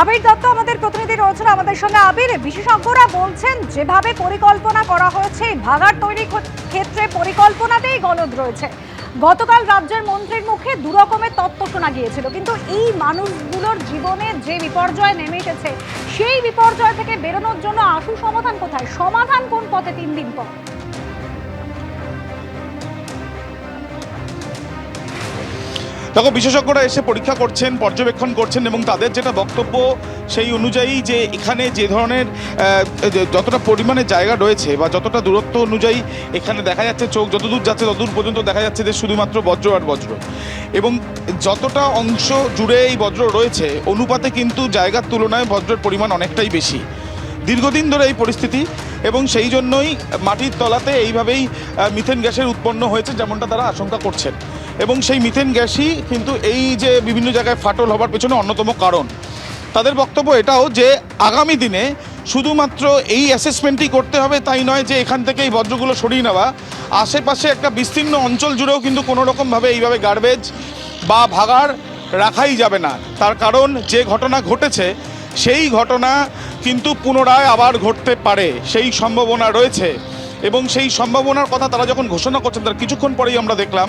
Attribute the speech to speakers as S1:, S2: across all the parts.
S1: আবির দত্ত আমাদের প্রতিনিধি রয়েছেন আমাদের সঙ্গে। আবির, বিশেষজ্ঞরা বলছেন, যেভাবে পরিকল্পনা করা হয়েছে ভাগার তৈরি ক্ষেত্রে পরিকল্পনাতেই গলদ রয়েছে। গতকাল রাজ্যের মন্ত্রীর মুখে দু রকমের তত্ত্ব শোনা গিয়েছিল। কিন্তু এই মানুষগুলোর জীবনে যে বিপর্যয় নেমে এসেছে, সেই বিপর্যয় থেকে বেরোনোর জন্য আশু সমাধান কোথায়? সমাধান কোন পথে তিন দিন পর?
S2: দেখো, বিশেষজ্ঞরা এসে পরীক্ষা করছেন, পর্যবেক্ষণ করছেন এবং তাদের যেটা বক্তব্য সেই অনুযায়ী যে এখানে যে ধরনের যতটা পরিমাণে জায়গা রয়েছে বা যতটা দূরত্ব অনুযায়ী এখানে দেখা যাচ্ছে, চোখ যতদূর যাচ্ছে, ততদূর পর্যন্ত দেখা যাচ্ছে যে শুধুমাত্র বজ্র আর বজ্র। এবং যতটা অংশ জুড়ে এই বজ্র রয়েছে, অনুপাতে কিন্তু জায়গার তুলনায় বজ্রের পরিমাণ অনেকটাই বেশি। দীর্ঘদিন ধরে এই পরিস্থিতি এবং সেই জন্যই মাটির তলাতে এইভাবেই মিথেন গ্যাসের উৎপন্ন হয়েছে, যেমনটা তারা আশঙ্কা করছেন। এবং সেই মিথেন গ্যাসই কিন্তু এই যে বিভিন্ন জায়গায় ফাটল হবার পেছনে অন্যতম কারণ। তাদের বক্তব্য এটাও যে আগামী দিনে শুধুমাত্র এই অ্যাসেসমেন্টই করতে হবে তাই নয় যে এখান থেকে এই বজ্রগুলো সরিয়ে নেওয়া। আশেপাশে একটা বিস্তীর্ণ অঞ্চল জুড়েও কিন্তু কোনো রকমভাবে এইভাবে গার্বেজ বা ভাগাড় রাখাই যাবে না। তার কারণ যে ঘটনা ঘটেছে, সেই ঘটনা কিন্তু পুনরায় আবার ঘটতে পারে, সেই সম্ভাবনা রয়েছে। এবং সেই সম্ভাবনার কথা তারা যখন ঘোষণা করছেন, তার কিছুক্ষণ পরেই আমরা দেখলাম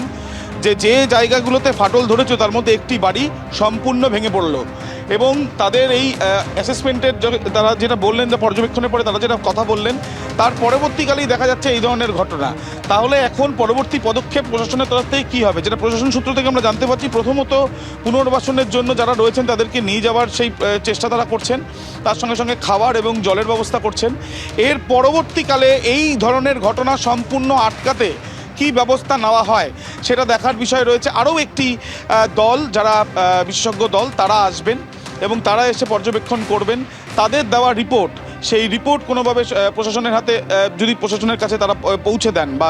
S2: যে যে জায়গাগুলোতে ফাটল ধরেছে, তার মধ্যে একটি বাড়ি সম্পূর্ণ ভেঙে পড়ল। এবং তাদের এই অ্যাসেসমেন্টের তারা যেটা বললেন যে পর্যবেক্ষণের পরে তারা যেটা কথা বললেন, তার পরবর্তীকালেই দেখা যাচ্ছে এই ধরনের ঘটনা। তাহলে এখন পরবর্তী পদক্ষেপ প্রশাসনের তরফ থেকে কী হবে? যেটা প্রশাসন সূত্র থেকে আমরা জানতে পারছি, প্রথমত পুনর্বাসনের জন্য যারা রয়েছেন, তাদেরকে নিয়ে যাওয়ার সেই চেষ্টা তারা করছেন। তার সঙ্গে সঙ্গে খাবার এবং জলের ব্যবস্থা করছেন। এর পরবর্তীকালে এই ধরনের ঘটনা সম্পূর্ণ আটকাতে কি ব্যবস্থা নেওয়া হয়? সেটা দেখার বিষয় রয়েছে। আরও একটি দল, যারা বিশেষজ্ঞ দল, তারা আসবেন এবং তারা এসে পর্যবেক্ষণ করবেন। তাদের দেওয়া রিপোর্ট সেই রিপোর্ট কোনোভাবে প্রশাসনের হাতে যদি প্রশাসনের কাছে তারা পৌঁছে দেন বা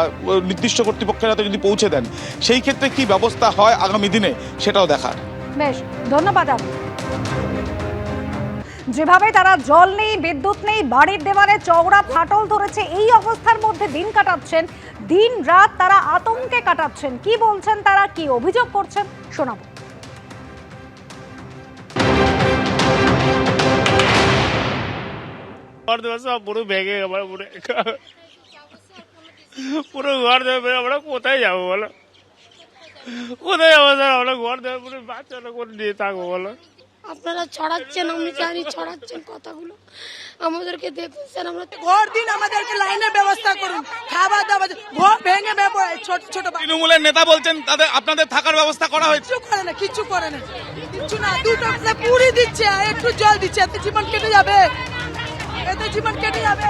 S2: নির্দিষ্ট কর্তৃপক্ষের হাতে যদি পৌঁছে দেন, সেই ক্ষেত্রে কি ব্যবস্থা হয় আগামী দিনে, সেটাও দেখার।
S1: বেশ, ধন্যবাদ আবির যেভাবে তারা জল নেই, বিদ্যুৎ নেই, বাড়ির দেওয়ালে চওড়া ফাটল ধরেছে, এই অবস্থার মধ্যে দিন কাটাচ্ছেন, দিন রাত তারা আতঙ্কে কাটাচ্ছেন। কি বলছেন তারা, কি অভিযোগ করছেন, শোনাবো।
S3: সব পুরো ভেঙে আমার পুরো পুরো ঘর দেবে আমরা কোথায় যাব বলো? কোথায় যাব স্যার, আমরা ঘর দেবে পুরো বাচ্চাটা করে নিয়ে থাকব বলো?
S4: আপনারা ছড়াচ্ছেন আমি জানি ছড়াচ্ছেন কথাগুলো। আমাদেরকে দেখুন স্যার আমরা
S5: ভোট দিন আমাদেরকে লাইনের ব্যবস্থা করুন। খাবার দাবার ভোট ভেঙে ছোট ছোট
S2: তৃণমূলের নেতা বলছেন তাদের আপনাদের থাকার ব্যবস্থা করা হয়েছে।
S5: কিচ্ছু করে না কিচ্ছু করে না। কিচ্ছু না দুটো পুরি দিচ্ছে আর একটু জল দিচ্ছে এতে জীবন কেটে যাবে। এতে জীবন কেটে যাবে।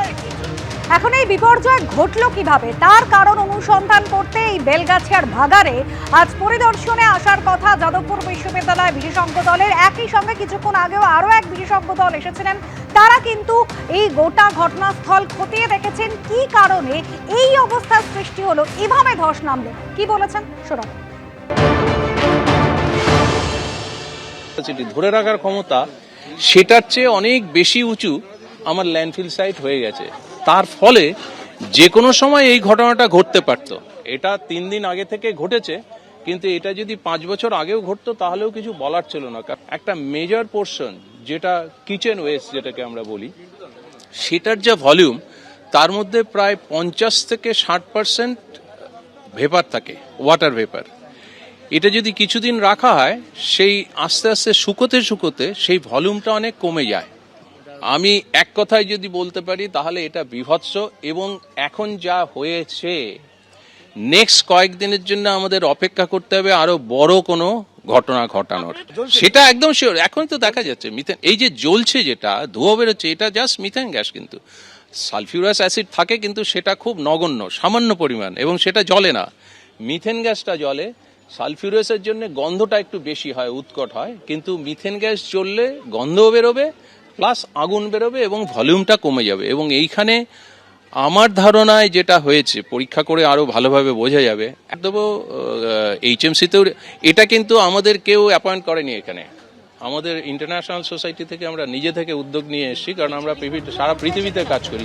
S1: এখন এই বিপর্যয় ঘটলো কীভাবে? তার কারণ অনুসন্ধান করতে এই বেলগাছিয়ার ভাগারে আজ পরিদর্শনে আসার কথা যাদবপুর বিশ্ববিদ্যালয় বিশেষজ্ঞ দলের। একই সঙ্গে কিছুক্ষণ আগেও আরও এক বিশেষজ্ঞ দল এসেছিলেন। তারা কিন্তু এই গোটা ঘটনাস্থল খতিয়ে দেখেছেন কি কারণে এই অবস্থার সৃষ্টি হলো, এভাবে ধস নামলো। কি বলেছেন?
S6: ক্যাপাসিটি ধরে রাখার ক্ষমতা সেটার চেয়ে অনেক বেশি উঁচু আমার ল্যান্ডফিল সাইট হয়ে গেছে। তার ফলে যে কোনো সময় এই ঘটনাটা ঘটতে পারত। এটা তিন দিন আগে থেকে ঘটেছে, কিন্তু এটা যদি পাঁচ বছর আগেও ঘটতো, তাহলেও কিছু বলার ছিল না। কারণ একটা মেজর পোর্শন যেটা কিচেন ওয়েস্ট যেটাকে আমরা বলি, সেটার যা ভলিউম তার মধ্যে প্রায় পঞ্চাশ থেকে ষাট পার্সেন্ট ভেপার থাকে ওয়াটার ভেপার এটা যদি কিছুদিন রাখা হয়, সেই আস্তে আস্তে শুকোতে শুকোতে সেই ভলিউমটা অনেক কমে যায়। আমি এক কথায় যদি বলতে পারি তাহলে এটা বিভৎস এবং এখন যা হয়েছে নেক্সট কয়েকদিনের জন্য আমাদের অপেক্ষা করতে হবে আরও বড় কোনো ঘটনা ঘটানোর। সেটা একদম শিওর এখন তো দেখা যাচ্ছে মিথেন এই যে জ্বলছে যেটা ধোঁয়া বেরোচ্ছে এটা জাস্ট মিথেন গ্যাস কিন্তু। সালফিউরাস অ্যাসিড থাকে কিন্তু সেটা খুব নগণ্য সামান্য পরিমাণ এবং সেটা জ্বলে না। মিথেন গ্যাসটা জ্বলে সালফিউরাসের জন্য গন্ধটা একটু বেশি হয় উৎকট হয় কিন্তু মিথেন গ্যাস জ্বললে গন্ধও বেরোবে প্লাস আগুন বেরোবে এবং ভলিউমটা কমে যাবে। এবং এইখানে আমার ধারণায় যেটা হয়েছে, পরীক্ষা করে আরও ভালোভাবে বোঝা যাবে একদম এইচএমসিতেও এটা কিন্তু আমাদের কেউ অ্যাপয়েন্ট করেনি এখানে। আমাদের ইন্টারন্যাশনাল সোসাইটি থেকে আমরা নিজে থেকে উদ্যোগ নিয়ে এসেছি, কারণ আমরা সারা পৃথিবীতে কাজ করি।